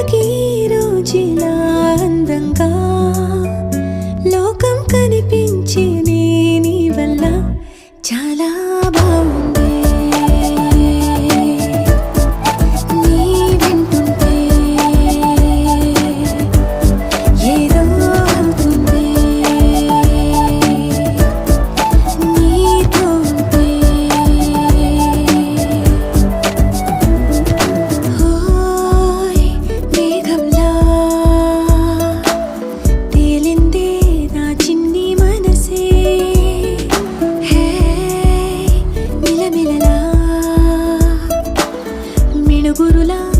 బ్రతకి రోజున లోకం కనిపించి నీ వల్ల చాలా వేణుగురులా